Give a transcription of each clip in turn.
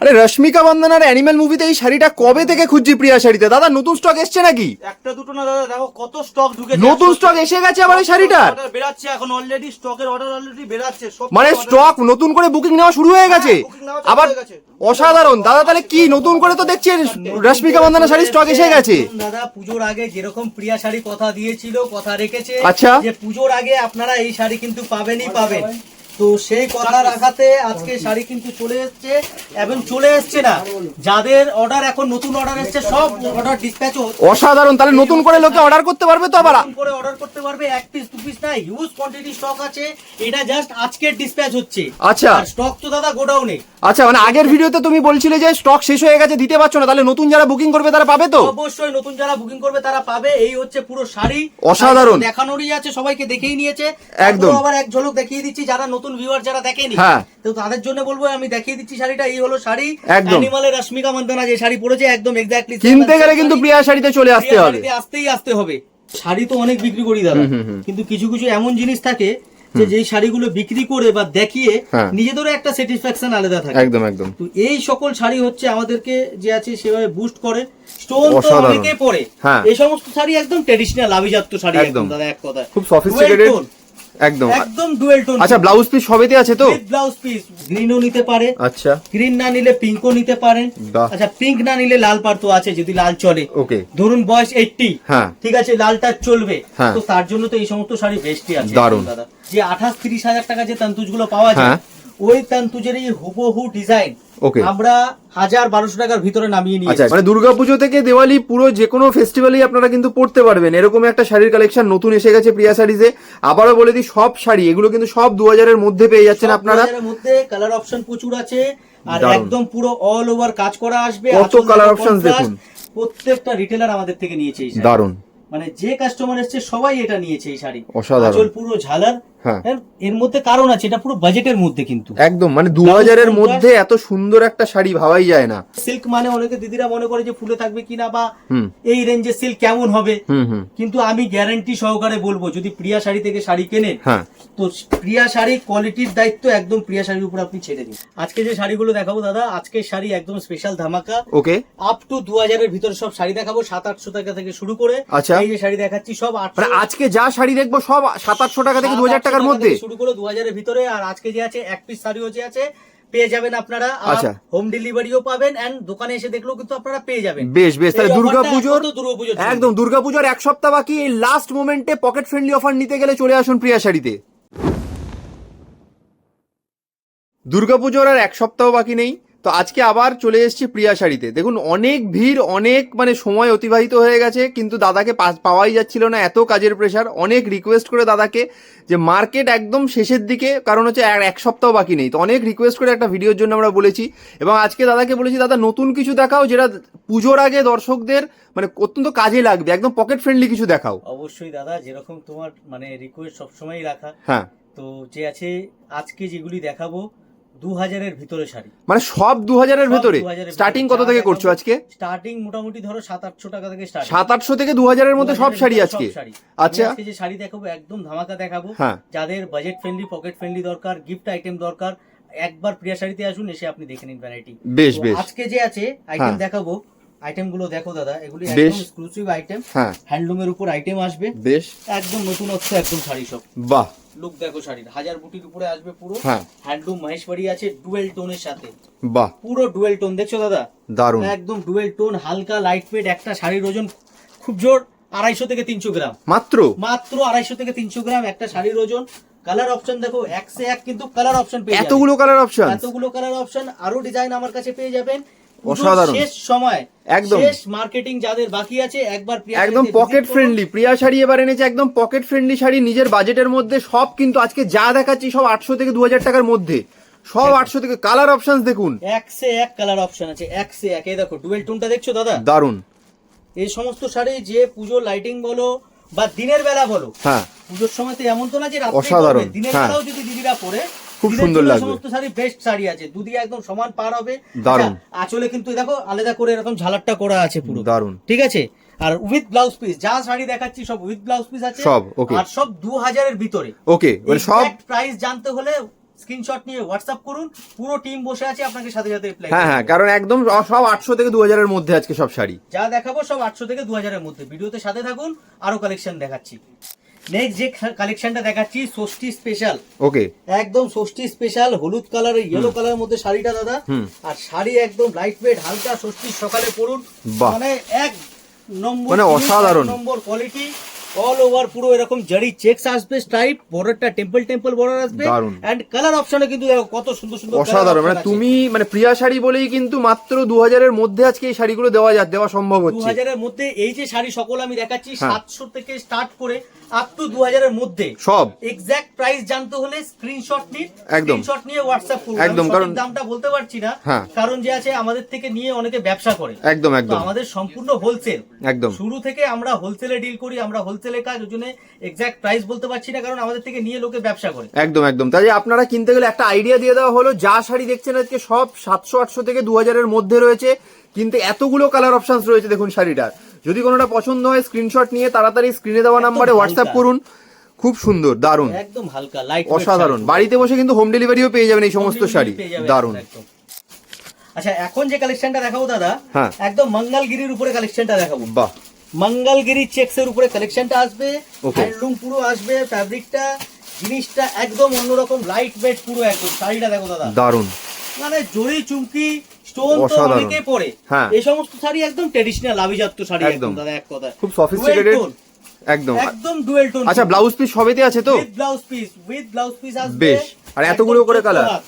আরে রশ্মিকা বন্দনার অ্যানিমেল মুভিতে এই শাড়িটা কবে থেকে খুঁজছি প্রিয়া শাড়িতে? দাদা নতুন স্টক এসছে নাকি? একটা দুটো না দাদা দেখো কত স্টক ঢুকেছে। নতুন স্টক এসে গেছে আবার এই অর্ডার বেরাচ্ছে এখন অলরেডি স্টকের অর্ডার অলরেডি বেরাচ্ছে মানে স্টক নতুন করে বুকিং নেওয়া শুরু হয়ে গেছে। হ্যাঁ, আবার অসাধারণ। দাদা তাহলে কি নতুন করে তো দেখছি রশ্মিকা বন্দনা শাড়ি স্টক এসে গেছে? দাদা পুজোর আগে যেরকম প্রিয়া শাড়ি কথা দিয়েছিল কথা রেখেছে আচ্ছা। যে পুজোর আগে আপনারা এই শাড়ি কিন্তু পাবেনই পাবেন। তো সেই কথা রাখাতে আজকে শাড়ি কিন্তু চলে এসছে এবং চলে এসছে না। যাদের অর্ডার এখন নতুন অর্ডার এসছে সব অর্ডার ডিসপ্যাচ অসাধারণ তাহলে নতুন করে লোকে অর্ডার করতে পারবে তো আবার? নতুন করে অর্ডার করতে পারবে এক পিস দু পিস না হিউজ কোয়ান্টিটি স্টক আছে। এটা জাস্ট আজকের ডিসপ্যাচ হচ্ছে। আচ্ছা। স্টক তো দাদা গোডাউনে আচ্ছা মানে আগের ভিডিওতে তুমি বলছিলে যে স্টক শেষ হয়ে গেছে দিতে পারছ না তাহলে নতুন যারা বুকিং করবে তারা পাবে তো? অবশ্যই নতুন যারা বুকিং করবে তারা পাবে এই হচ্ছে পুরো শাড়ি। অসাধারণ। দেখানোরই আছে সবাইকে দেখেই নিয়েছে। একদম। আবার এক ঝলক দেখিয়ে দিচ্ছি যারা নতুন ভিউয়ার যারা দেখেনি হ্যাঁ। তো তাদের জন্য বলব আমি দেখিয়ে দিচ্ছি শাড়িটা এই হলো শাড়ি। অ্যানিমালের রশ্মিকা মন্দনা যে শাড়ি পরেছে একদম এক্স্যাক্টলি কিনতে গেলে কিন্তু প্রিয়া শাড়িতে চলে আসতে হবে আসতেই আসতে হবে শাড়ি তো অনেক বিক্রি করি দাদা কিন্তু কিছু কিছু এমন জিনিস থাকে যে যেই শাড়িগুলো বিক্রি করে বা দেখিয়ে হ্যাঁ। নিজেদেরও একটা স্যাটিসফ্যাকশন আলাদা থাকে একদম একদম তো এই সকল শাড়ি হচ্ছে আমাদেরকে যে আছে সেভাবে বুস্ট করে স্টোন তো। অনেকে পরে হ্যাঁ। এই সমস্ত শাড়ি একদম ট্রেডিশনাল আভিজাত্য শাড়ি একদম। দাদা এক কথা খুব sophisticated। একদম। একদম ডুয়েল টোন আচ্ছা ব্লাউজ পিস সবেতে আছে তো? ব্লাউজ পিস গ্রিনও নিতে পারে আচ্ছা। গ্রিন না নিলে পিঙ্কও নিতে পারেন। আচ্ছা পিঙ্ক না নিলে লাল পারতো আছে যদি লাল চলে। ওকে। ধরুন বয়স এইটটি হ্যাঁ। ঠিক আছে লালটা চলবে। হ্যাঁ। তো তার জন্য তো এই সমস্ত শাড়ি বেস্টই আছে দারুণ দাদা। যে আঠাশ তিরিশ হাজার টাকা যে তন্তুজগুলো পাওয়া যায় হ্যাঁ। ওই হুবহু ডিজাইন Okay. আমরা হাজার বারোশো টাকার ভিতরে নামিয়ে নিয়ে আচ্ছা মানে দুর্গাপুজো থেকে দেওয়ালি পুরো যে কোনো ফেস্টিভ্যালেই আপনারা কিন্তু পড়তে পারবেন এরকম একটা শাড়ির কালেকশন নতুন এসে গেছে প্রিয়া শাড়িজে আবারও বলে দিই সব শাড়ি এগুলো কিন্তু সব দু হাজারের মধ্যে পেয়ে যাচ্ছেন আপনারা মধ্যে কালার অপশন প্রচুর আছে আর একদম পুরো অল ওভার কাজ করা আসবে কত options contrast। দেখুন। প্রত্যেকটা রিটেলার আমাদের থেকে নিয়েছে এই শাড়ি। মানে যে কাস্টমার এসছে সবাই এটা নিয়েছে এই শাড়ি অসাধারণ। পুরো ঝালার। এর- এর মধ্যে কারণ আছে এটা পুরো বাজেটের মধ্যে কিন্তু। একদম মানে দু হাজারের মধ্যে এত সুন্দর একটা শাড়ি ভাবাই যায় না। সিল্ক মানে অনেকে দিদিরা মনে করে যে ফুলে থাকবে কিনা বা এই রেঞ্জের সিল্ক কেমন হবে। কিন্তু আমি গ্যারান্টি সহকারে বলব যদি প্রিয়া শাড়ি থেকে শাড়ি কেনেন হ্যাঁ। তো প্রিয়া শাড়ি কোয়ালিটির দায়িত্ব একদম প্রিয়া শাড়ির উপর আপনি ছেড়ে দিন। আজকে যে শাড়িগুলো দেখাবো দাদা আজকের শাড়ি একদম স্পেশাল ধামাকা। ওকে আপ টু দু হাজারের ভিতরে সব শাড়ি দেখাবো সাত আটশো টাকা থেকে শুরু করে। আচ্ছা। এই যে শাড়ি দেখাচ্ছি সব মানে আজকে যা শাড়ি দেখব সব সাত আটশো টাকা থেকে দু হাজার টাকার মধ্যে? শুরু করে দু হাজারের ভিতরে আর আজকে যে আছে এক পিস শাড়িও যে আছে পেয়ে যাবেন আপনারা। আচ্ছা। হোম ডেলিভারিও পাবেন এন্ড দোকানে এসে দেখলেও কিন্তু আপনারা পেয়ে যাবেন। বেশ বেশ তাহলে offerটা দুর্গাপুজোর। একদম দুর্গাপুজোর এক সপ্তাহ বাকি এই লাস্ট মোমেন্টে পকেট ফ্রেন্ডলি অফার নিতে গেলে চলে আসুন প্রিয়া শাড়িতে। দুর্গাপুজোর আর এক সপ্তাহ বাকি নেই। তো আজকে আবার চলে এসেছি প্রিয়া শাড়িতে। দেখুন অনেক ভিড় অনেক মানে সময় অতিবাহিত হয়ে গেছে কিন্তু দাদাকে পাওয়াই যাচ্ছিল না এত কাজের প্রেশার অনেক রিকোয়েস্ট করে দাদাকে যে মার্কেট একদম শেষের দিকে কারণ হচ্ছে এক সপ্তাহ বাকি নেই। তো অনেক রিকোয়েস্ট করে একটা ভিডিওর জন্য আমরা বলেছি এবং আজকে দাদাকে বলেছি দাদা নতুন কিছু দেখাও যেটা পুজোর আগে দর্শকদের মানে অত্যন্ত কাজে লাগবে একদম পকেট ফ্রেন্ডলি কিছু দেখাও। অবশ্যই দাদা যেরকম তোমার মানে রিকোয়েস্ট সবসময় রাখা। হ্যাঁ। তো যে আছে আজকে যেগুলি দেখাবো দু হাজারের ভিতরে শাড়ি। মানে সব দু হাজারের ভেতরে? 2000 এর স্টার্টিং কত থেকে করছ আজকে? স্টার্টিং মোটামুটি ধরো সাত আটশো টাকা থেকে স্টার্ট সাত আটশো থেকে দু হাজারের মধ্যে সব শাড়ি আজকে? আচ্ছা। আজকে যে শাড়ি দেখাবো একদম ধামাকা দেখাবো। হ্যাঁ। যাদের বাজেট ফ্রেন্ডলি পকেট ফ্রেন্ডলি দরকার গিফট আইটেম দরকার একবার প্রিয়া শাড়িতে আসুন এসে আপনি দেখে নিন ভ্যারাইটি বেশ বেশ। আজকে যে আছে আইটেম হ্যাঁ। দেখাবো আইটেমগুলো দেখো দাদা এগুলি একদম এক্সক্লুসিভ আইটেম হ্যাঁ। হ্যান্ডলুমের উপর আইটেম আসবে। বেশ। একদম নতুনত্ব একদম শাড়ি সব। বাহ। লুক দেখো শাড়ির হাজার বুটির উপরে আসবে পুরো। হ্যাঁ। হ্যান্ডলুম মহেশবাড়ি আছে ডুয়েল টোনের সাথে। বাহ। পুরো ডুয়েল টোন দেখছ দাদা? দারুণ। একদম ডুয়েল টোন হালকা লাইট ওয়েট একটা শাড়ির ওজন খুব জোর আড়াইশো থেকে তিনশো গ্রাম। মাত্র? মাত্র আড়াইশো থেকে তিনশো গ্রাম একটা শাড়ির ওজন। কালার অপশন দেখো এক সে এক কিন্তু কালার অপশন পেয়ে। এতগুলো কালার অপশন এতগুলো কালার অপশন আরও ডিজাইন আমার কাছে পেয়ে যাবেন। অসাধারণ। শেষ সময় একদম। শেষ মার্কেটিং যাদের বাকি আছে একবার প্রিয়া একদম পকেট ফ্রেন্ডলি প্রিয়া শাড়ি এবার এনেছে একদম পকেট ফ্রেন্ডলি শাড়ি নিজের বাজেটের মধ্যে। সব কিন্তু আজকে যা দেখাচ্ছি সব আটশো থেকে দু হাজার টাকার মধ্যে। সব আটশো থেকে কালার অপশন দেখুন। এক সে এক কালার অপশন আছে এক সে এক। এই দেখো ডুয়েল টোনটা দেখছ দাদা? দারুণ। এই সমস্ত শাড়ি যে পুজো লাইটিং বলো বা দিনের বেলা বলো হ্যাঁ। পুজোর সময় তো এমন তো না যে রাত্রে অসাধারণ, দিনের হ্যাঁ। বেলাও যদি দিদিরা পরে খুব সুন্দর লাগবে। সমস্ত শাড়ি বেস্ট শাড়ি আছে। দুদিকে একদম সমান পার হবে। আচ্ছা, আঁচলে কিন্তু দেখো আলাদা করে এরকম ঝালারটা করা আছে পুরো। দারুণ। ঠিক আছে? আর উইথ ব্লাউজ পিস যা শাড়ি দেখাচ্ছি সব উইথ ব্লাউজ পিস আছে। সব, okay. আর সব দু হাজারের ভিতরে। ওকে মানে সব প্রাইস জানতে হলে স্ক্রিনশট নিয়ে হোয়াটসঅ্যাপ করুন। পুরো টিম বসে আছে আপনাকে সাথে সাথে রিপ্লাই হ্যাঁ হ্যাঁ কারণ একদম সব আটশো থেকে দু হাজারের মধ্যে আজকে সব শাড়ি। যা দেখাবো সব আটশো থেকে দু হাজারের মধ্যে। ভিডিওতে সাথে থাকুন আরও কালেকশন দেখাচ্ছি। নেক্সট যে কালেকশনটা দেখাচ্ছি ষষ্ঠী স্পেশাল ওকে একদম ষষ্ঠী স্পেশাল হলুদ কালারের ইয়েলো কালারের মধ্যে শাড়িটা দাদা। আর শাড়ি একদম লাইট ওয়েট হালকা ষষ্ঠীর সকালে পরুন। মানে এক নম্বর মানে অসাধারণ। নম্বর কোয়ালিটি অল ওভার পুরো এরকম জারি চেকস আসবে স্ট্রাইপ বর্ডারটা টেম্পল টেম্পল বর্ডার আসবে। এন্ড কালার অপশনে কিন্তু কত সুন্দর সুন্দর অসাধারণ। মানে তুমি মানে প্রিয়া শাড়ি বলেই কিন্তু মাত্র দু হাজারের মধ্যে আজকে এই শাড়িগুলো দেওয়া যা দেওয়া সম্ভব দু হচ্ছে। হাজারের মধ্যে এই যে শাড়ি সকল আমি দেখাচ্ছি হ্যাঁ। সাতশো থেকে স্টার্ট করে আপ টু দু হাজারের মধ্যে। সব। এক্সাক্ট প্রাইস জানতে হলে স্ক্রিনশট নিন। স্ক্রিনশট নিয়ে হোয়াটসঅ্যাপ করুন। একদম, কারণ- দামটা বলতে পারছি না। হ্যাঁ। কারণ যে আছে আমাদের থেকে নিয়ে অনেকে ব্যবসা করে। একদম একদম। আমাদের সম্পূর্ণ হোলসেল একদম। শুরু থেকে আমরা হোলসেলে ডিল করি আমরা হোলসেলে কাজ ওই জন্য এক্সাক্ট প্রাইস বলতে পারছি না কারণ আমাদের থেকে নিয়ে লোকে ব্যবসা করে। একদম একদম। তাই আপনারা কিনতে গেলে একটা আইডিয়া দিয়ে দেওয়া হলো যা শাড়ি দেখছেন আজকে সব সাতশো আটশো থেকে দু হাজারের মধ্যে রয়েছে। কিন্তু এতগুলো কালার অপশনস রয়েছে দেখুন শাড়িটার। যদি কোনোটা পছন্দ হয় স্ক্রিনশট নিয়ে তাড়াতাড়ি স্ক্রিনে দেওয়া নাম্বারে হোয়াটসঅ্যাপ করুন। খুব সুন্দর দারুণ। একদম হালকা লাইট অসাধারণ। বাড়িতে বসে কিন্তু হোম ডেলিভারিও পেয়ে যাবেন এই সমস্ত শাড়ি। দারুণ। আচ্ছা এখন যে কালেকশনটা দেখাবো দাদা হ্যাঁ। একদম মঙ্গলগিরির উপরে কালেকশনটা দেখাবো। বাহ। মঙ্গলগিরি চেক্স এর উপরে কালেকশনটা আসবে হ্যান্ডলুম পুরো আসবে ফ্যাব্রিকটা জিনিসটা একদম অন্যরকম লাইট ওয়েট পুরো একদম। শাড়িটা দেখো দাদা। দারুণ। মানে জড়ি চুমকি স্টোন তো অসাধারণ। পরে হ্যাঁ। এই সমস্ত শাড়ি একদম ট্রেডিশনাল আভিজাত্য শাড়ি একদম। একদম দাদা এক কথা খুব sophisticated। একদম একদম ডুয়েল টোন আচ্ছা ব্লাউজ পিস সবেতে আছে তো with blouse piece with blouse piece আসবে বেশ। আর এতগুলো করে হাত।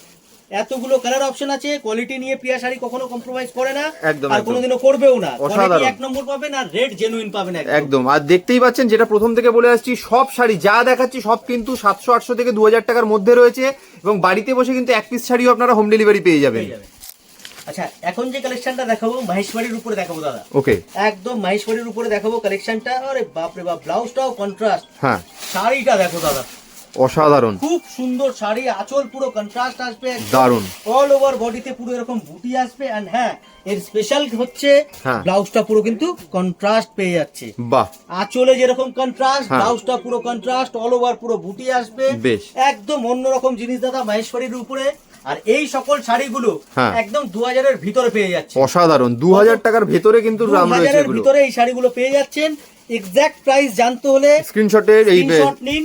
এতগুলো কালার অপশন আছে কোয়ালিটি নিয়ে প্রিয়া শাড়ি কখনো কম্প্রোমাইজ করে না একদম, আর কোনোদিনও করবেও না। কোয়ালিটি এক নম্বর পাবেন আর রেড জেনুইন পাবেন একদম একদম আর দেখতেই পাচ্ছেন যেটা প্রথম থেকে বলে আসছি সব শাড়ি যা দেখাচ্ছি সব কিন্তু সাতশো আটশো থেকে দু হাজার টাকার মধ্যে রয়েছে এবং বাড়িতে বসে কিন্তু এক পিস শাড়িও আপনারা হোম ডেলিভারি পেয়ে যাবেন। আচ্ছা এখন যে কালেকশনটা দেখাবো মহেশ্বরীর উপরে দেখাবো দাদা। ওকে একদম মহেশ্বরীর উপরে দেখাবো কালেকশনটা আরে বাপরে বাপ ব্লাউজটাও কন্ট্রাস্ট হ্যাঁ। শাড়িটা দেখো দাদা। অসাধারণ। খুব সুন্দর শাড়ি আঁচল পুরো কন্ট্রাস্ট আসবে দারুণ। অল ওভার বডিতে পুরো এরকম বুটি আসবে। এন্ড হ্যাঁ এর স্পেশাল হচ্ছে হ্যাঁ। ব্লাউজটা পুরো কিন্তু কন্ট্রাস্ট পেয়ে যাচ্ছে। বাহ। আঁচলে যেরকম কন্ট্রাস্ট হ্যাঁ। ব্লাউজটা পুরো কন্ট্রাস্ট অল ওভার পুরো বুটি আসবে। বেশ। একদম অন্যরকম জিনিস দাদা মহেশ্বরীর উপরে। আর এই সকল শাড়িগুলো হ্যাঁ। একদম দু হাজারের ভিতরে পেয়ে যাচ্ছে অসাধারণ। দু হাজার টাকার ভেতরে কিন্তু দাম রয়েছে এগুলো। ভিতরে এই শাড়িগুলো পেয়ে যাচ্ছেন। এক্সাক্ট প্রাইস জানতে হলে স্ক্রিনশটের এই নিন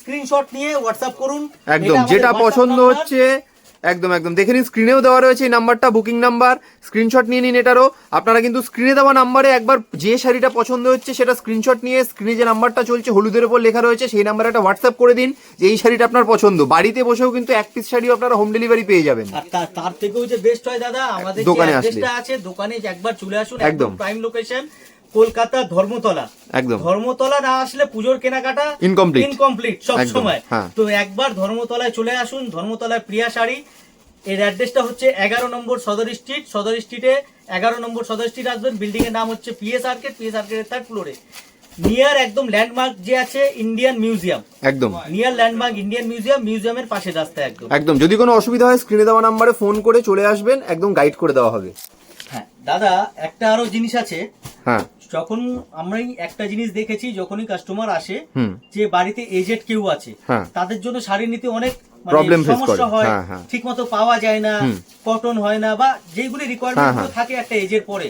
স্ক্রিনশট নিয়ে হোয়াটসঅ্যাপ করুন। একদম যেটা পছন্দ হচ্ছে একদম একদম। দেখে নিন স্ক্রিনেও দেওয়া রয়েছে এই নাম্বারটা বুকিং নাম্বার স্ক্রিনশট নিয়ে নিন এটারও। আপনারা কিন্তু স্ক্রিনে দেওয়া নাম্বারে একবার যে শাড়িটা পছন্দ হচ্ছে সেটা স্ক্রিনশট নিয়ে স্ক্রিনে যে নাম্বারটা চলছে হলুদের উপর লেখা রয়েছে সেই নাম্বারে একটা হোয়াটসঅ্যাপ করে দিন যে এই শাড়িটা আপনার পছন্দ। বাড়িতে বসেও কিন্তু এক পিস শাড়িও আপনারা হোম ডেলিভারি পেয়ে যাবেন। তার থেকেও যে বেস্ট হয় দাদা আমাদের দোকানে আসলে। আছে দোকানে একবার চলে আসুন। একদম প্রাইম লোকেশন কলকাতা ধর্মতলা। একদম। ধর্মতলা না আসলে পুজোর কেনাকাটা Incomplete। ইনকমপ্লিট সব সময়। হ্যাঁ। তো একবার ধর্মতলায় চলে আসুন ধর্মতলায় প্রিয়া শাড়ি। এর অ্যাড্রেসটা হচ্ছে এগারো নম্বর সদর স্ট্রিট সদর স্ট্রিটে এগারো নম্বর সদর স্ট্রিট আসবেন। বিল্ডিং এর নাম হচ্ছে পিএস আর্কেট পিএস আর্কেটের থার্ড ফ্লোরে নিয়ার একদম ল্যান্ডমার্ক যে আছে ইন্ডিয়ান মিউজিয়াম একদম। নিয়ার ল্যান্ডমার্ক ইন্ডিয়ান মিউজিয়াম মিউজিয়ামের পাশে রাস্তা একদম। একদম যদি কোনো অসুবিধা হয় স্ক্রিনে দেওয়া নাম্বারে ফোন করে চলে আসবেন একদম গাইড করে দেওয়া হবে। হ্যাঁ দাদা একটা আরও জিনিস আছে। হ্যাঁ। যখন আমরা একটা জিনিস দেখেছি যখনই কাস্টমার আসে যে বাড়িতে এজেড কেউ আছে হ্যাঁ। তাদের জন্য শাড়ি নিতে অনেক মানে সমস্যা হয় হ্যাঁ, হ্যাঁ। ঠিক মতো পাওয়া যায় না কটন হয় না বা যেগুলি রিকোয়ারমেন্ট। থাকে একটা এজের পরে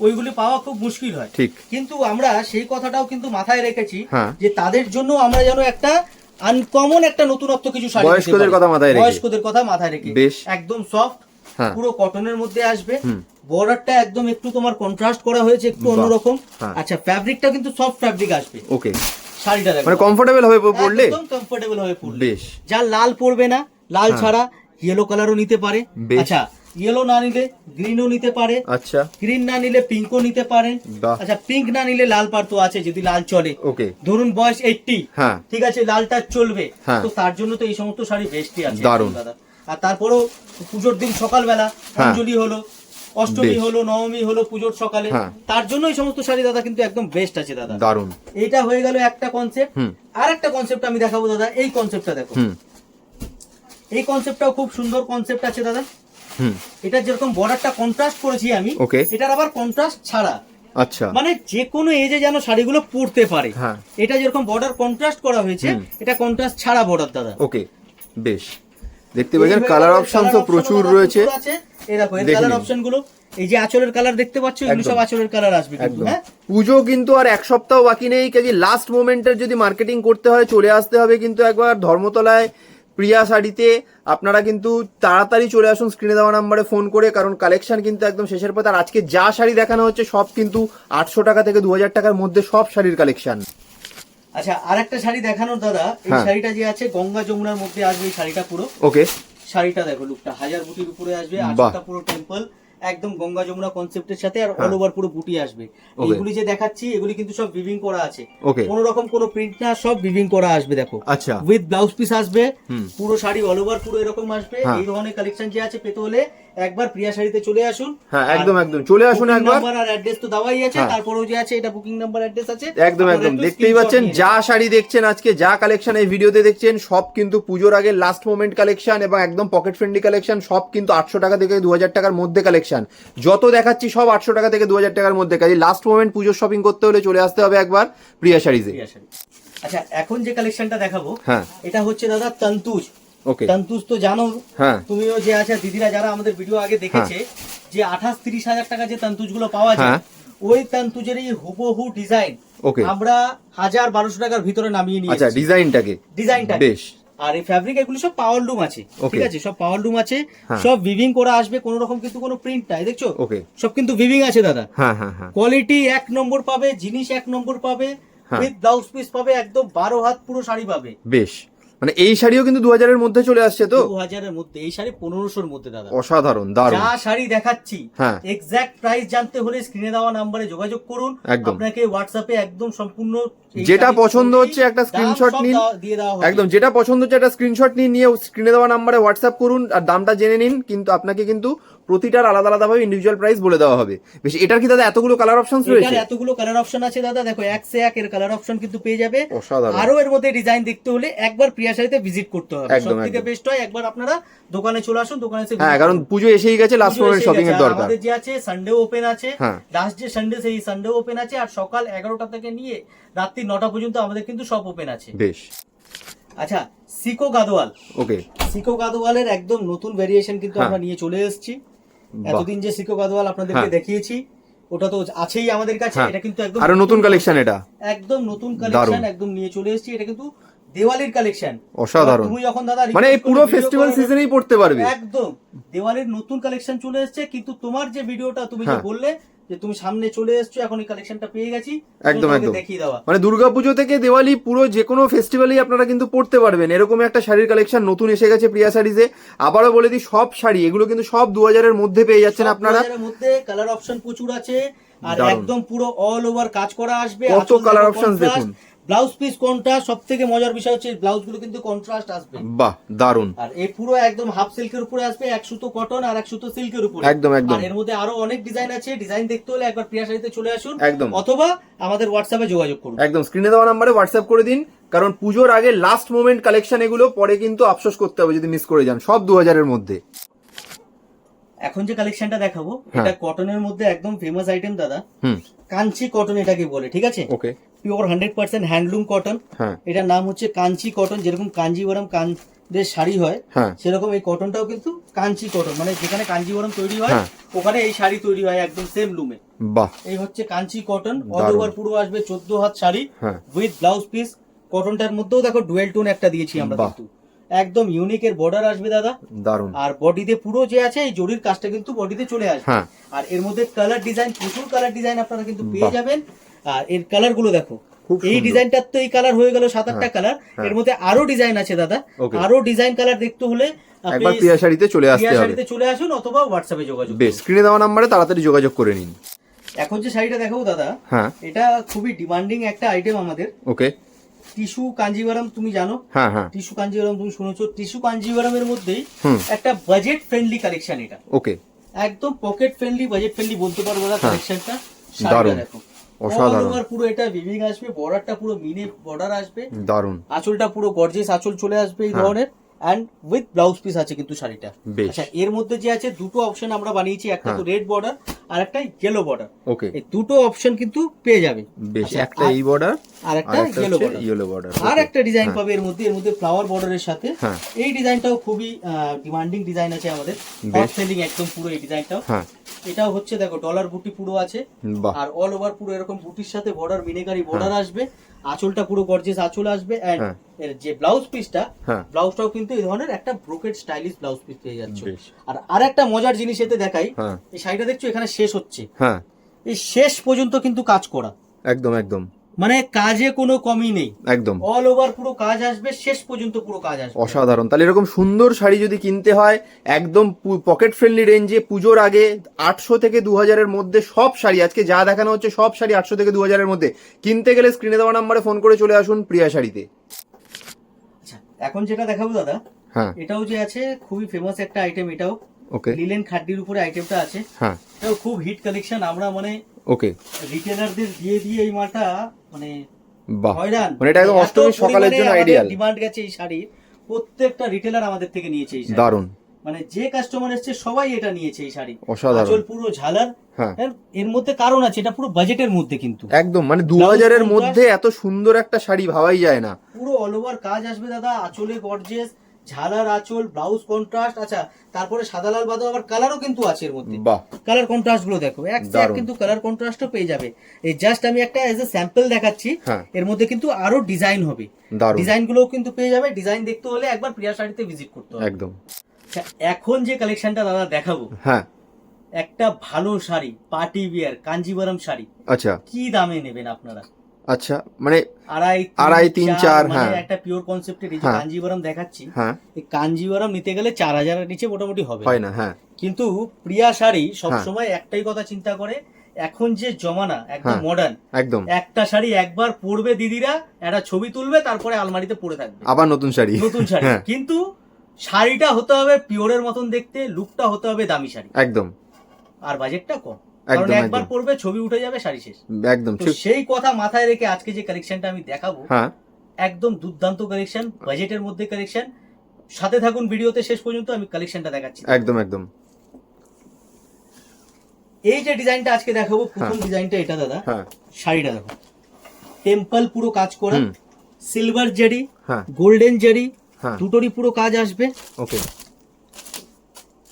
ওইগুলি পাওয়া খুব মুশকিল হয় কিন্তু আমরা সেই কথাটাও কিন্তু মাথায় রেখেছি। যে তাদের জন্য আমরা যেন একটা আনকমন একটা নতুনত্ব কিছু শাড়ি বয়স্কদের কথা মাথায় রেখে। বয়স্কদের কথা মাথায় রেখে বেশ। একদম সফট পুরো কটনের মধ্যে আসবে। বর্ডারটা একদম একটু তোমার কন্ট্রাস্ট করা হয়েছে একটু অন্যরকম। হ্যাঁ। আচ্ছা ফ্যাব্রিকটা কিন্তু সফট ফ্যাব্রিক আসবে। ওকে শাড়িটা দেখো। মানে কমফোর্টেবল হবে পড়লে একদম কমফোর্টেবল হয়ে পড়লে বেশ। যা লাল পড়বে না লাল হ্যাঁ। ছাড়া ইয়েলো কালারও নিতে পারে। আচ্ছা ইয়েলো না নিলে গ্রিনও নিতে পারে। আচ্ছা। গ্রিন না নিলে পিঙ্কও নিতে পারেন আচ্ছা পিঙ্ক না নিলে লাল পার তো আছে যদি লাল চলে। ওকে ধরুন বয়স এইটটি হ্যাঁ। ঠিক আছে লালটা চলবে। হ্যাঁ। তো তার জন্য তো এই সমস্ত শাড়ি বেস্টই আছে। দারুণ। দাদা। আর তারপরেও পুজোর দিন সকালবেলা হ্যাঁ। অঞ্জলি হলো অষ্টমী। হলো নবমী হলো পুজোর সকালে। হ্যাঁ। তার জন্য এই সমস্ত শাড়ি দাদা কিন্তু একদম বেস্ট আছে দাদা। দারুণ। এইটা হয়ে গেল একটা কনসেপ্ট আর একটা কনসেপ্ট আমি দেখাবো দাদা এই কনসেপ্টটা দেখো। এই কনসেপ্টটাও খুব সুন্দর কনসেপ্ট আছে দাদা। হুম। এটা যেরকম বর্ডারটা কন্ট্রাস্ট করেছি আমি এটার আবার কন্ট্রাস্ট ছাড়া। আচ্ছা। মানে যে কোনো এজে যেন শাড়িগুলো পরতে পারে। হ্যাঁ। এটা যেরকম বর্ডার কন্ট্রাস্ট করা হয়েছে এটা কন্ট্রাস্ট ছাড়া বর্ডার দাদা। ওকে। বেশ। দেখতে পাচ্ছেন কালার colour অপশন তো প্রচুর রয়েছে। এই দেখো এর কালার নিন। এই যে আঁচলের কালার দেখতে পাচ্ছ এগুলো সব আঁচলের কালার আসবে কিন্তু হ্যাঁ? পুজো কিন্তু আর এক সপ্তাহ বাকি নেই কাজে লাস্ট মোমেন্টের যদি মার্কেটিং করতে হয় চলে আসতে হবে কিন্তু একবার ধর্মতলায় প্রিয়া শাড়িতে। আপনারা কিন্তু তাড়াতাড়ি চলে আসুন স্ক্রিনে দেওয়া নাম্বারে ফোন করে কারণ কালেকশন কিন্তু একদম শেষের পথে। আর আজকে যা শাড়ি দেখানো হচ্ছে সব কিন্তু আটশো টাকা থেকে দু হাজার টাকার মধ্যে সব শাড়ির কালেকশন আচ্ছা আরেকটা শাড়ি দেখানোর দাদা এই হ্যাঁ। শাড়িটা যে আছে গঙ্গা যমুনার মধ্যে আসবে এই শাড়িটা পুরো। ওকে। শাড়িটা দেখো লুকটা হাজার বুটির উপরে আসবে বাহ। পুরো টেম্পল একদম গঙ্গা যমুনা কনসেপ্টের সাথে আর অল ওভার পুরো বুটি আসবে. এগুলি যে দেখাচ্ছি এগুলি কিন্তু সব ভিভিং করা আছে। কোনো রকম কোনো প্রিন্ট না সব ভিভিং করা আসবে দেখো। আচ্ছা। উইথ ব্লাউজ পিস আসবে পুরো শাড়ি অল ওভার পুরো এরকম আসবে। হ্যাঁ। এই ধরনের কালেকশন যে আছে পেতে হলে একবার প্রিয়া শাড়িতে চলে আসুন। হ্যাঁ একদম একদম। চলে আসুন একবার। নাম্বার আর অ্যাড্রেস তো দেওয়াই আছে হ্যাঁ। তারপরেও যে আছে এটা বুকিং নাম্বার অ্যাড্রেস আছে একদম একদম। দেখতেই পাচ্ছেন যা শাড়ি দেখছেন আজকে যা কালেকশন এই ভিডিওতে দেখছেন সব কিন্তু পুজোর আগে লাস্ট মোমেন্ট কালেকশন এবং একদম পকেট ফ্রেন্ডলি কালেকশন সব কিন্তু আটশো টাকা থেকে দু হাজার টাকার মধ্যে কালেকশন যত দেখাচ্ছি সব আটশো টাকা থেকে দু হাজার টাকার মধ্যে কাজে লাস্ট মোমেন্ট পুজোর শপিং করতে হলে চলে আসতে হবে একবার প্রিয়া শাড়িতে। আচ্ছা এখন যে কালেকশনটা দেখাবো হ্যাঁ। এটা হচ্ছে দাদা তন্তুজ। ওকে তন্তুজ তো জানো হ্যাঁ। তুমিও যে আছে দিদিরা যারা আমাদের ভিডিও আগে দেখেছে যে আঠাশ তিরিশ হাজার টাকা যে তন্তুজগুলো পাওয়া যায় হ্যাঁ। ওই তন্তুজেরই হুবহু ডিজাইন ওকে আমরা হাজার বারোশো টাকার ভিতরে নামিয়ে আচ্ছা ডিজাইনটাকে? ডিজাইনটা বেশ। আর এই ফ্যাব্রিক এগুলো সব পাওয়ার লুম আছে ঠিক আছে? সব পাওয়ার লুম আছে হ্যাঁ। সব ভিভিং করা আসবে কোনো রকম কিন্তু কোনো প্রিন্ট নাই দেখছ? সব কিন্তু ভিভিং আছে দাদা। হ্যাঁ হ্যাঁ হ্যাঁ। কোয়ালিটি এক নম্বর পাবে জিনিস এক নম্বর পাবে হ্যাঁ। উইথ ব্লাউজ পিস পাবে একদম বারো হাত পুরো শাড়ি পাবে। বেশ। মানে এই শাড়িও কিন্তু দু হাজারের মধ্যে চলে আসছে তো দু হাজারের মধ্যে এই শাড়ি পনেরোশোর মধ্যে দাদা অসাধারণ দারুণ যা শাড়ি দেখাচ্ছি হ্যাঁ। এক্সাক্ট প্রাইস জানতে হলে স্ক্রিনে দেওয়া নাম্বারে যোগাযোগ করুন একদম। আপনাকে হোয়াটসঅ্যাপে একদম সম্পূর্ণ যেটা পছন্দ হচ্ছে একটা স্ক্রিনশট নিন। একদম যেটা পছন্দ হচ্ছে একটা স্ক্রিনশট নিয়ে নিয়ে স্ক্রিনে দেওয়া নাম্বারে হোয়াটসঅ্যাপ করুন আর দামটা জেনে নিন কিন্তু আপনাকে কিন্তু প্রতিটার আলাদা আলাদা ভাবে ইন্ডিভিজুয়াল প্রাইস বলে দেওয়া হবে। বেশ এটার কি দাদা এতগুলো কালার অপশন রয়েছে? এতগুলো কালার অপশন আছে দাদা। দেখো এক সে এক এর কালার অপশন কিন্তু পেয়ে যাবে। অসাধারণ। আরও এর মধ্যে ডিজাইন দেখতে হলে একবার প্রিয়া শাড়িতে ভিজিট করতে হবে। একদম, সব থেকে বেস্ট হয় একবার আপনারা দোকানে চলে আসুন দোকানে এসে হ্যাঁ কারণ। পুজো এসেই গেছে লাস্ট মোমেন্ট শপিং এর দরকার। আমাদের যে আছে সানডে ওপেন আছে। হ্যাঁ। লাস্ট যে সানডে সেই সানডে ওপেন আছে। আর সকাল এগারোটা থেকে নিয়ে রাত্রি নটা পর্যন্ত আমাদের কিন্তু সব ওপেন আছে। বেশ। আচ্ছা সিকো গাদোয়াল ওকে সিকো গাদোয়ালের একদম নতুন ভেরিয়েশন কিন্তু হ্যাঁ। আমরা নিয়ে চলে এসেছি। এতদিন যে সিকো গাদওয়াল আপনাদেরকে হ্যাঁ। দেখিয়েছি ওটা তো আছেই আমাদের কাছে হ্যাঁ। এটা কিন্তু একদম আরও নতুন কালেকশন এটা একদম নতুন কালেকশন একদম নিয়ে চলে এসেছি এটা কিন্তু দেওয়ালির কালেকশন অসাধারণ। তুমি যখন দাদা মানে এই পুরো ফেস্টিভ্যাল সিজনেই পড়তে পারবে। একদম। দেওয়ালির নতুন কালেকশন চলে এসেছে কিন্তু তোমার যে ভিডিওটা তুমি যে হ্যাঁ। বললে যে তুমি সামনে চলে এসছো এখন এই কালেকশনটা পেয়ে গেছি একদম, একদম। দেখিয়ে দেওয়া। মানে দুর্গাপুজো থেকে দেওয়ালি পুরো যে কোনো ফেস্টিভ্যালেই আপনারা কিন্তু পড়তে পারবেন। এরকম একটা শাড়ির কালেকশন নতুন এসে গেছে প্রিয়া শাড়িজে। আবারও বলে দিই সব শাড়ি এগুলো কিন্তু সব দু হাজারের মধ্যে পেয়ে যাচ্ছেন আপনারা। মধ্যে কালার অপশন প্রচুর আছে আর একদম পুরো অল ওভার কাজ করা আসবে। কত colour options দেখুন। ব্লাউজ পিস কন্ট্রাস্ট সব থেকে মজার বিষয় হচ্ছে ব্লাউজগুলো কিন্তু কন্ট্রাস্ট আসবে। বাহ দারুণ আর এই পুরো একদম হাফ সিল্কের উপরে আসবে এক সুতো কটন আর এক সুতো সিল্কের উপরে। একদম, একদম। আর এর মধ্যে আরও অনেক ডিজাইন আছে। ডিজাইন দেখতে হলে একবার প্রিয়া শাড়িতে চলে আসুন। একদম। অথবা আমাদের হোয়াটসঅ্যাপে যোগাযোগ করুন। একদম স্ক্রিনে দেওয়া নাম্বারে হোয়াটসঅ্যাপ করে দিন কারণ পুজোর আগে লাস্ট মোমেন্ট কালেকশন এগুলো পরে কিন্তু আফসোস করতে হবে যদি মিস করে যান সব দু হাজারের মধ্যে। এখন যে কালেকশনটা দেখাবো হ্যাঁ। এটা কটনের মধ্যে একদম ফেমাস আইটেম দাদা। কাঞ্চি কটন এটাকে বলে ঠিক আছে? Okay. Pure hundred percent handloom cotton এটার নাম হচ্ছে কাঞ্চি কটন যেরকম কাঞ্জিবরম কানদের শাড়ি হয় হ্যাঁ। সেরকম এই কটনটাও কিন্তু কাঞ্চি কটন মানে যেখানে কাঞ্জিবরম তৈরি হয় হ্যাঁ। ওখানে এই শাড়ি তৈরি হয় একদম সেম লুমে বাহ। এই হচ্ছে কাঞ্চি কটন অল ওভার পুরো আসবে চোদ্দ হাত শাড়ি উইথ ব্লাউজ পিস কটনটার মধ্যেও দেখো ডুয়েল টোন একটা দিয়েছি আমরা কিন্তু। একদম ইউনিক এর বর্ডার আসবে দাদা। দারুণ। আর বডিতে পুরো যে আছে এই জরির কাজটা কিন্তু বডিতে চলে আসবে। হ্যাঁ। আর এর মধ্যে কালার ডিজাইন প্রচুর কালার ডিজাইন আপনারা কিন্তু পেয়ে যাবেন। আর এর কালারগুলো দেখো। এই। ডিজাইনটার তো এই কালার হয়ে গেল সাত আটটা হ্যাঁ, কালার হ্যাঁ। এর মধ্যে আরও ডিজাইন আছে দাদা। আরও ডিজাইন কালার দেখতে হলে একবার প্রিয়া শাড়িতে চলে আসতে হবে। শাড়িতে চলে আসুন অথবা হোয়াটসঅ্যাপে যোগাযোগ বেশ করুন। স্ক্রিনে দেওয়া নাম্বারে তাড়াতাড়ি যোগাযোগ করে নিন। এখন যে শাড়িটা দেখাবো দাদা হ্যাঁ। এটা খুবই ডিমান্ডিং একটা আইটেম আমাদের। ওকে টিস্যু কাঞ্জিভারাম তুমি জানো? হ্যাঁ হ্যাঁ। টিস্যু কাঞ্জিভারাম তুমি শুনেছো? টিস্যু কাঞ্জিভারামের মধ্যেই একটা বাজেট ফ্রেন্ডলি কালেকশন এটা। ওকে। একদম পকেট ফ্রেন্ডলি বাজেট ফ্রেন্ডলি বলতে পারব না হ্যাঁ। কালেকশনটা দারুণ। অসাধারণ। পুরো এটা ভিভিং আসবে বর্ডারটা পুরো মিনে বর্ডার আসবে। দারুণ। আঁচলটা পুরো গর্জেস আঁচল চলে আসবে এই হ্যাঁ। ধরনের। অ্যান্ড উইথ ব্লাউজ পিস আছে কিন্তু শাড়িটা। আচ্ছা এর মধ্যে যে আছে দুটো অপশন আমরা বানিয়েছি। একটা তো হ্যাঁ। রেড বর্ডার আর একটা ইয়েলো বর্ডার ওকে। এই দুটো অপশন কিন্তু পেয়ে যাবে। বেশ আচ্ছা, একটা এই বর্ডার আর একটা ইয়েলো বর্ডার ইয়েলো বর্ডার আর একটা ডিজাইন পাবে এর মধ্যে এর মধ্যে ফ্লাওয়ার বর্ডারের সাথে। হ্যাঁ। এই ডিজাইনটাও খুবই ডিমান্ডিং ডিজাইন আছে আমাদের। হট সেলিং একদম পুরো এই ডিজাইনটাও হ্যাঁ। এটাও হচ্ছে দেখো ডলার বুটি পুরো আছে। আর অল ওভার পুরো এরকম বুটির সাথে বর্ডার মিনেকারি বর্ডার আসবে। আঁচলটা পুরো গর্জিয়াস আঁচল আসবে। এন্ড হ্যাঁ। এর যে ব্লাউজ পিসটা ব্লাউজটাও কিন্তু এই ধরনের একটা ব্রোকেড স্টাইলিশ ব্লাউজ পিস পেয়ে যাচ্ছে। বেশ। আর আরেকটা মজার জিনিস এতে দেখাই এই শাড়িটা দেখছ এখানে শেষ হচ্ছে। এই শেষ পর্যন্ত কিন্তু কাজ করা। একদম একদম। মানে কাজে কোনো কমই নেই। একদম। অল ওভার পুরো কাজ আসবে শেষ পর্যন্ত পুরো কাজ আসবে। অসাধারণ। তাহলে এরকম সুন্দর শাড়ি যদি কিনতে হয় একদম পকেট ফ্রেন্ডলি রেঞ্জে পুজোর আগে আটশো থেকে দু হাজারের মধ্যে সব শাড়ি আজকে যা দেখানো হচ্ছে সব শাড়ি আটশো থেকে দু হাজারের মধ্যে। কিনতে গেলে স্ক্রিনে দেওয়া নাম্বারে ফোন করে চলে আসুন প্রিয়া শাড়িতে। আচ্ছা এখন যেটা দেখাবো দাদা হ্যাঁ। এটাও যে আছে খুবই ফেমাস একটা আইটেম এটাও। ওকে লিলেন খাড্ডির উপরে আইটেমটা আছে। হ্যাঁ। এটাও খুব হিট কালেকশন আমরা মানে ওকে। রিটেলারদের দিয়ে দিয়ে এই মালটা মানে বাহ। মানে এটা একদম অষ্টমীর সকালের জন্য আইডিয়াল ডিমান্ড গেছে এই শাড়ির। প্রত্যেকটা রিটেলার আমাদের থেকে নিয়েছে এই শাড়ি। দারুণ। মানে যে কাস্টমার এসছে সবাই এটা নিয়েছে এই শাড়ি। অসাধারণ। আঁচল পুরো ঝালার। হ্যাঁ। এর- এর মধ্যে কারণ আছে এটা পুরো বাজেটের মধ্যে কিন্তু। একদম মানে দু হাজারের মধ্যে এত সুন্দর একটা শাড়ি ভাবাই যায় না। পুরো অল ওভার কাজ আসবে দাদা আঁচলে গর্জেস ঝালার আঁচল ব্লাউজ কন্ট্রাস্ট আচ্ছা তারপরে সাদা লাল বাদা আবার কালারও কিন্তু আছে এর মধ্যে। কালার কন্ট্রাস্টগুলো দেখো এক সে এক দারুণ। কিন্তু কালার কন্ট্রাস্টও পেয়ে যাবে। এই জাস্ট আমি একটা এজ এ স্যাম্পল দেখাচ্ছি হ্যাঁ। এর মধ্যে কিন্তু আরও ডিজাইন হবে। ডিজাইন গুলোও কিন্তু পেয়ে যাবে ডিজাইন দেখতে হলে একবার প্রিয়া শাড়িতে ভিজিট করতে হবে। একদম। আচ্ছা এখন যে কালেকশনটা দাদা দেখাবো হ্যাঁ। একটা ভালো শাড়ি পার্টি বিয়ার কাঞ্জিবরম শাড়ি। আচ্ছা। কি দামে নেবেন আপনারা? আচ্ছা মানে আড়াই আড়াই, তিন, চার, মানে হ্যাঁ। একটা পিওর কনসেপ্টের এই হ্যাঁ। কাঞ্জিবরম দেখাচ্ছি হ্যাঁ। এই কাঞ্জিবরম নিতে গেলে চার হাজারের নিচে মোটামুটি হবে। হয় না হ্যাঁ। কিন্তু প্রিয়া শাড়ি হ্যাঁ। সবসময় একটাই কথা চিন্তা করে এখন যে জমানা একদম হ্যাঁ। মডার্ন একদম। একটা শাড়ি একবার পরবে দিদিরা একটা ছবি তুলবে তারপরে আলমারিতে পড়ে থাকবে। আবার নতুন শাড়ি। নতুন শাড়ি। হ্যাঁ। কিন্তু শাড়িটা হতে হবে পিওরের মতন দেখতে লুকটা হতে হবে দামি শাড়ি। একদম। আর বাজেটটা কম। কারণ একবার। পরবে ছবি উঠে যাবে শাড়ি শেষ। একদম সেই কথা মাথায় রেখে আজকে যে কালেকশনটা আমি দেখাবো হ্যাঁ। একদম দুর্দান্ত কালেকশন বাজেটের মধ্যে কালেকশন সাথে থাকুন ভিডিওতে শেষ পর্যন্ত আমি কালেকশনটা দেখাচ্ছি। একদম একদম। এই যে ডিজাইনটা আজকে দেখাবো প্রথম ডিজাইনটা এটা দাদা। হ্যাঁ। শাড়িটা দেখো। টেম্পল পুরো কাজ করা সিলভার জারি হ্যাঁ। গোল্ডেন জারি হ্যাঁ। দুটোরই পুরো কাজ আসবে। ওকে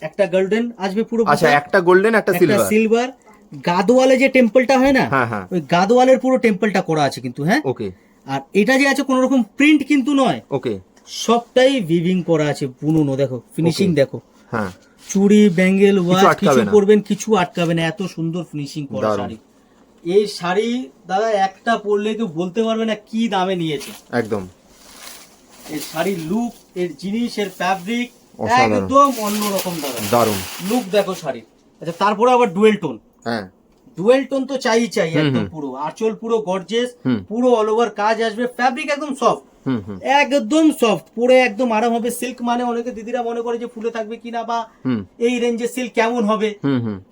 একটা গোল্ডেন আসবে পুরো আচ্ছা একটা গোল্ডেন একটা একটা সিলভার সিলভার গাদোয়ালে যে টেম্পলটা হয় না হ্যাঁ হ্যাঁ। ওই গাদোয়ালের পুরো টেম্পলটা করা আছে কিন্তু হ্যাঁ? ওকে। আর এটা যে আছে কোনো রকম প্রিন্ট কিন্তু নয়। ওকে। সবটাই ভিভিং করা আছে বুনুনো দেখো ফিনিশিং দেখো। হ্যাঁ। চুড়ি ব্যাঙ্গেল ওয়াচ কিছু। করবেন কিছু আটকাবে না এত সুন্দর ফিনিশিং করা শাড়ি। এই শাড়ি দাদা একটা পরলে কেউ বলতে পারবে না কি দামে নিয়েছে। একদম। এর শাড়ির লুক এর জিনিস এর ফ্যাব্রিক একদম অন্যরকম দাদা। দারুণ। লুক দেখো শাড়ির। আচ্ছা তারপরে আবার ডুয়েল টোন হ্যাঁ। ডুয়েল টোন তো চাই চাই একদম পুরো। আঁচল পুরো গর্জেস পুরো অল ওভার কাজ আসবে ফ্যাব্রিক একদম সফট একদম সফট পরে একদম আরাম হবে। সিল্ক মানে অনেকে দিদিরা মনে করে যে ফুলে থাকবে কিনা বা এই রেঞ্জে সিল্ক কেমন হবে।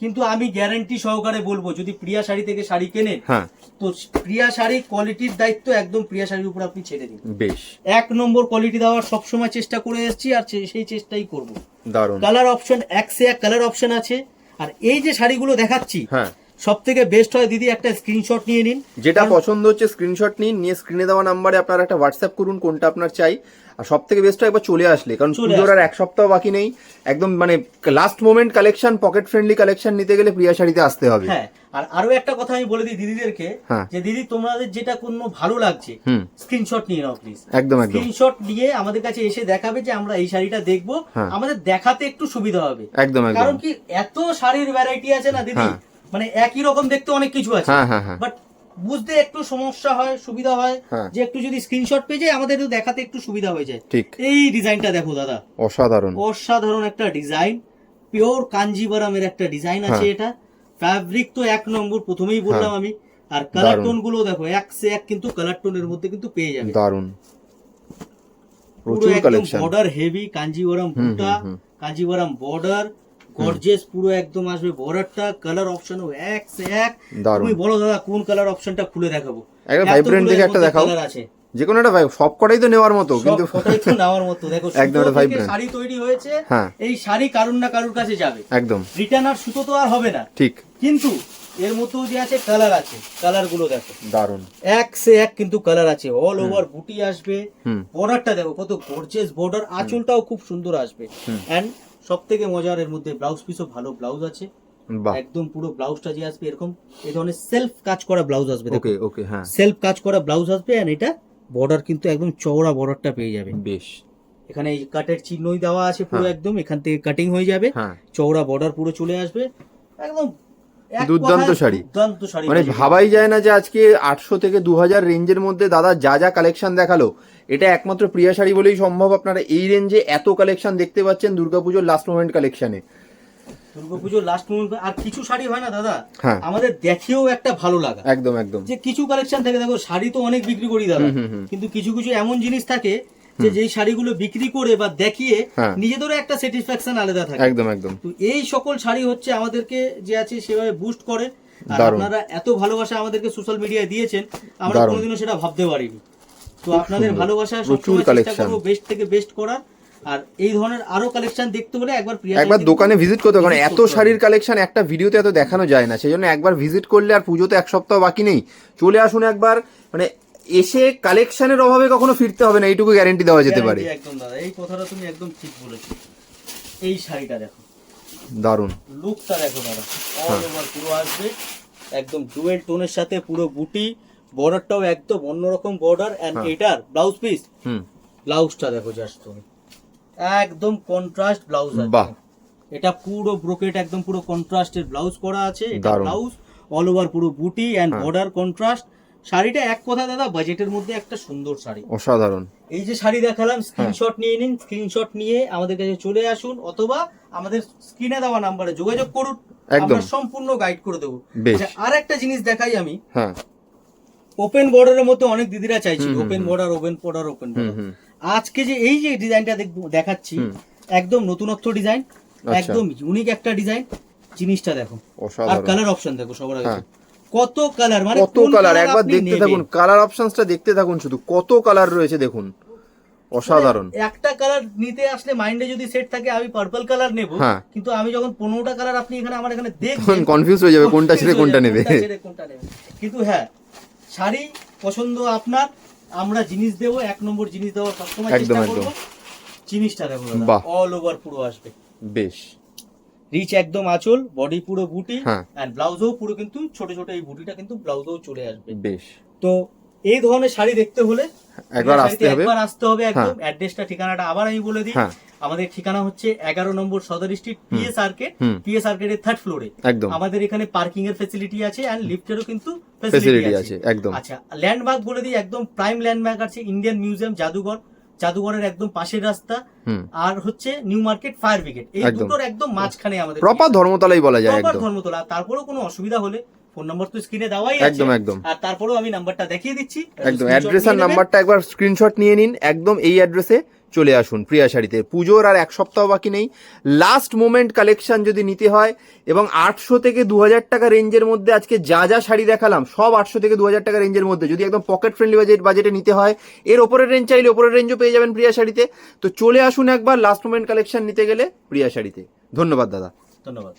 কিন্তু আমি গ্যারান্টি সহকারে বলব যদি প্রিয়া শাড়ি থেকে শাড়ি কেনে হ্যাঁ। তো প্রিয়া শাড়ি কোয়ালিটির দায়িত্ব একদম প্রিয়া শাড়ির উপর আপনি ছেড়ে দিন। বেশ। এক নম্বর কোয়ালিটি দেওয়ার সবসময় চেষ্টা করে এসেছি আর সেই চেষ্টাই করব। দারুণ। কালার অপশন এক সে এক কালার অপশন আছে। আর এই যে শাড়িগুলো দেখাচ্ছি হ্যাঁ। সব থেকে বেস্ট হয় দিদি একটা স্ক্রিনশট নিয়ে নিন। যেটা পছন্দ হচ্ছে স্ক্রিনশট নিন নিয়ে স্ক্রিনে দেওয়া নাম্বারে আপনারা একটা হোয়াটসঅ্যাপ করুন কোনটা আপনার চাই। আর সব থেকে বেস্ট হয় একবার চলে আসলে কারণ পুজোর আর এক সপ্তাহ বাকি নেই। একদম মানে last moment collection pocket friendly collection নিতে গেলে প্রিয়া শাড়িতে আসতে হবে। হ্যাঁ আর আরও একটা কথা আমি বলে দিই দিদিদেরকে হ্যাঁ। যে দিদি তোমাদের যেটা কোনো ভালো লাগছে স্ক্রিনশট নিয়ে নাও প্লিজ একদম একদম। স্ক্রিনশট নিয়ে আমাদের কাছে এসে দেখাবে যে আমরা এই শাড়িটা দেখব। হ্যাঁ। আমাদের দেখাতে একটু সুবিধা হবে। একদম একদম। কারণ কি এত শাড়ির ভ্যারাইটি আছে না দিদি? হ্যাঁ। মানে একই রকম দেখতে অনেক কিছু আছে। বাট বুঝতে একটু সমস্যা হয় সুবিধা হয় হ্যাঁ। যে একটু যদি স্ক্রিনশট পেয়ে যায় আমাদের একটু দেখাতে একটু সুবিধা হয়ে যায়। ঠিক। এই ডিজাইনটা দেখো দাদা। অসাধারণ। অসাধারণ একটা ডিজাইন পিওর কাঞ্জিবরমের একটা ডিজাইন আছে হ্যাঁ। এটা। ফ্যাব্রিক তো এক নম্বর প্রথমেই বললাম হ্যাঁ। আমি। আর কালার টোনগুলো দেখো এক সে এক কিন্তু কালার টোনের মধ্যে কিন্তু পেয়ে যাবে। দারুণ। পুরো একদম কালেকশন বর্ডার হেভি কাঞ্জিবরম বুটা। কাঞ্জিবরম বর্ডার পুরো একদম আসবে। বর্ডারটা কালার অপশনও এক সে এক। তুমি বলো দাদা কোন কালার অপশনটা খুলে দেখাবো? একটা দেখে একটা দেখাও। আছে। যে কোনো একটা ভাই সব কটাই তো নেওয়ার মতো কিন্তু কটাই তো নেওয়ার মতো। দেখো একদম একটা শাড়ি তৈরি হয়েছে। হ্যাঁ। এই শাড়ি কারুর না কারুর কাছে যাবে। একদম। রিটার্ন আর সুতো তো আর হবে না। ঠিক। কিন্তু এর মধ্যেও যে আছে কালার আছে। কালারগুলো দেখো। দারুণ এক সে এক কিন্তু কালার আছে। অল ওভার বুটি আসবে। বর্ডারটা দেখো কত গর্জিয়াস বর্ডার আঁচলটাও খুব সুন্দর আসবে। এন্ড সব থেকে মজার এর মধ্যে ব্লাউজ পিসও ভালো ব্লাউজ আছে। একদম পুরো ব্লাউজটা যে আসবে এরকম এই ধরনের সেলফ কাজ করা ব্লাউজ আসবে ওকে ওকে হ্যাঁ। সেলফ কাজ করা ব্লাউজ আসবে এন্ড এটা বর্ডার কিন্তু একদম চওড়া বর্ডারটা পেয়ে যাবে। বেশ। এখানে এই কাটের চিহ্নই দেওয়া আছে পুরো হ্যাঁ। একদম এখান থেকে কাটিং হয়ে যাবে। হ্যাঁ। চওড়া বর্ডার পুরো চলে আসবে। একদম এক দুর্দান্ত শাড়ি। দুর্দান্ত শাড়ি মানে ভাবাই যায় না যে আজকে আটশো থেকে দু হাজার রেঞ্জের মধ্যে দাদা যা যা কালেকশন দেখাল এটা একমাত্র প্রিয়া শাড়ি বলেই সম্ভব আপনারা এই রেঞ্জে এত কালেকশন দেখতে পাচ্ছেন দুর্গাপুজোর লাস্ট মোমেন্ট কালেকশনে। দুর্গাপুজোর লাস্ট মোমেন্ট আর কিছু শাড়ি হয় না দাদা? হ্যাঁ। আমাদের দেখেও একটা ভালো লাগা। একদম একদম। যে কিছু কালেকশন থাকে দেখো শাড়ি তো অনেক বিক্রি করি দাদা। কিন্তু কিছু কিছু এমন জিনিস থাকে যে যেই শাড়িগুলো বিক্রি করে বা দেখিয়ে হ্যাঁ। নিজেদেরও একটা স্যাটিসফ্যাকশন আলাদা থাকে। একদম একদম। তো এই সকল শাড়ি হচ্ছে আমাদেরকে যে আছে সেভাবে বুস্ট করে। আর আপনারা এত ভালোবাসা আমাদেরকে সোশ্যাল মিডিয়ায় দিয়েছেন আমরা কোনোদিনও সেটা ভাবতে পারিনি। তো আপনাদের ভালোবাসা সবসময় চেষ্টা করব বেস্ট থেকে বেস্ট করার। আর এই ধরনের আরও কালেকশন দেখতে হলে একবার প্রিয়া একবার দোকানে ভিজিট করতে কারণ এত শাড়ির কালেকশন একটা ভিডিওতে এত দেখানো যায় না। সেই জন্য একবার ভিজিট করলে আর পুজোতে এক সপ্তাহ বাকি নেই। চলে আসুন একবার মানে এসে কালেকশনের অভাবে কখনো ফিরতে হবে না এইটুকু গ্যারেন্টি দেওয়া যেতে পারে একদম দাদা এই কথাটা তুমি একদম ঠিক বলেছ এই শাড়িটা দেখো দারুণ লুকটা দেখো দাদা হ্যাঁ। অল ওভার পুরো আসবে একদম ডুয়েল টোনের সাথে পুরো বুটি বর্ডারটাও একদম অন্যরকম বর্ডার এন্ড হ্যাঁ। এটার ব্লাউজ পিস হুম ব্লাউজটা দেখো জাস্ট তুমি একদম কন্ট্রাস্ট ব্লাউজ বাহ। এটা পুরো ব্রোকেট একদম পুরো কন্ট্রাস্টের ব্লাউজ করা আছে এটা। ব্লাউজ অল ওভার পুরো বুটি এন্ড হ্যাঁ। বর্ডার কন্ট্রাস্ট শাড়িটা এক কথা দাদা বাজেটের মধ্যে একটা সুন্দর শাড়ি। অসাধারণ। এই যে শাড়ি দেখালাম হ্যাঁ। স্ক্রিনশট নিয়ে নিন স্ক্রিনশট নিয়ে আমাদের কাছে চলে আসুন অথবা আমাদের স্ক্রিনে দেওয়া নাম্বারে যোগাযোগ করুন একদম। আমরা সম্পূর্ণ গাইড করে দেবো। বেশ। আর একটা জিনিস দেখাই আমি। হ্যাঁ। ওপেন বর্ডারের মধ্যে অনেক দিদিরা চাইছিল open border open border open border আজকে যে এই যে ডিজাইনটা দেখব- দেখাচ্ছি একদম নতুনত্ব ডিজাইন আচ্ছা। একদম ইউনিক একটা ডিজাইন জিনিসটা দেখো। আর কালার অপশন দেখো সবার আগে। হ্যাঁ। কত কালার মানে কত কালার একবার দেখতে থাকুন কালার অপশনসটা দেখতে থাকুন শুধু কত কালার রয়েছে দেখুন অসাধারণ। একটা কালার নিতে আসলে মাইন্ডে যদি সেট থাকে আমি পার্পল কালার নেব হ্যাঁ। কিন্তু আমি যখন পনেরোটা কালার আপনি এখানে আমার এখানে দেখবেন কনফিউজ হয়ে যাবে কোনটা ছেড়ে কোনটা নেবে। কোনটা নেবে। কিন্তু হ্যাঁ শাড়ি পছন্দ আপনার আমরা জিনিস দেব এক নম্বর জিনিস দেওয়ার সবসময় চেষ্টা করব জিনিসটা দেখো অল ওভার পুরো আসবে। বেশ। রিচ একদম আঁচল বডি পুরো বুটি। এন্ড ব্লাউজও পুরো কিন্তু ছোট ছোট এই বুটিটা কিন্তু ব্লাউজও চলে আসবে। বেশ। তো এই ধরনের শাড়ি দেখতে হলে একবার আসতে হবে। একবার আসতে হবে একদম। হ্যাঁ। অ্যাড্রেসটা ঠিকানাটা আবার আমি বলে দিই। হ্যাঁ। আমাদের ঠিকানা হচ্ছে এগারো নম্বর Sadar street PS arcade. PS আর্কেটের third ফ্লোরে একদম। আমাদের এখানে পার্কিং এর ফেসিলিটি আছে এন্ড লিফটেরও কিন্তু ফেসিলিটি আছে। একদম। আচ্ছা ল্যান্ডমার্ক বলে দিই একদম প্রাইম ল্যান্ডমার্ক আছে ইন্ডিয়ান মিউজিয়াম জাদুঘর জাদুঘরের একদম পাশের রাস্তা আর হচ্ছে নিউ মার্কেট ফায়ার ব্রিগেড। এই দুটোর একদম মাঝখানে আমাদের প্রপার ধর্মতলাই বলা যায় প্রপার একদম। ধর্মতলা। তারপরেও কোনো অসুবিধা হলে ফোন নাম্বার তো স্ক্রিনে দেওয়াই আছে। একদম, একদম। আর তারপরেও আমি নাম্বারটা দেখিয়ে দিচ্ছি। একদম। অ্যাড্রেস আর নাম্বারটা একবার স্ক্রিনশট নিয়ে নিন। একদম এই অ্যাড্রেসে চলে আসুন প্রিয়া শাড়িতে পুজোর আর এক সপ্তাহ বাকি নেই। লাস্ট মোমেন্ট কালেকশন যদি নিতে হয়, এবং আটশো থেকে দু হাজার টাকা রেঞ্জের মধ্যে আজকে যা যা শাড়ি দেখালাম, সব আটশো থেকে দু হাজার টাকা রেঞ্জের মধ্যে, যদি একদম পকেট ফ্রেন্ডলি বাজেট বাজেটে নিতে হয়, এর ওপরের রেঞ্জ চাইলে ওপরের রেঞ্জও পেয়ে যাবেন প্রিয়া শাড়িতে তো চলে আসুন একবার লাস্ট মোমেন্ট কালেকশন নিতে গেলে প্রিয়া শাড়িতে ধন্যবাদ, দাদা। ধন্যবাদ।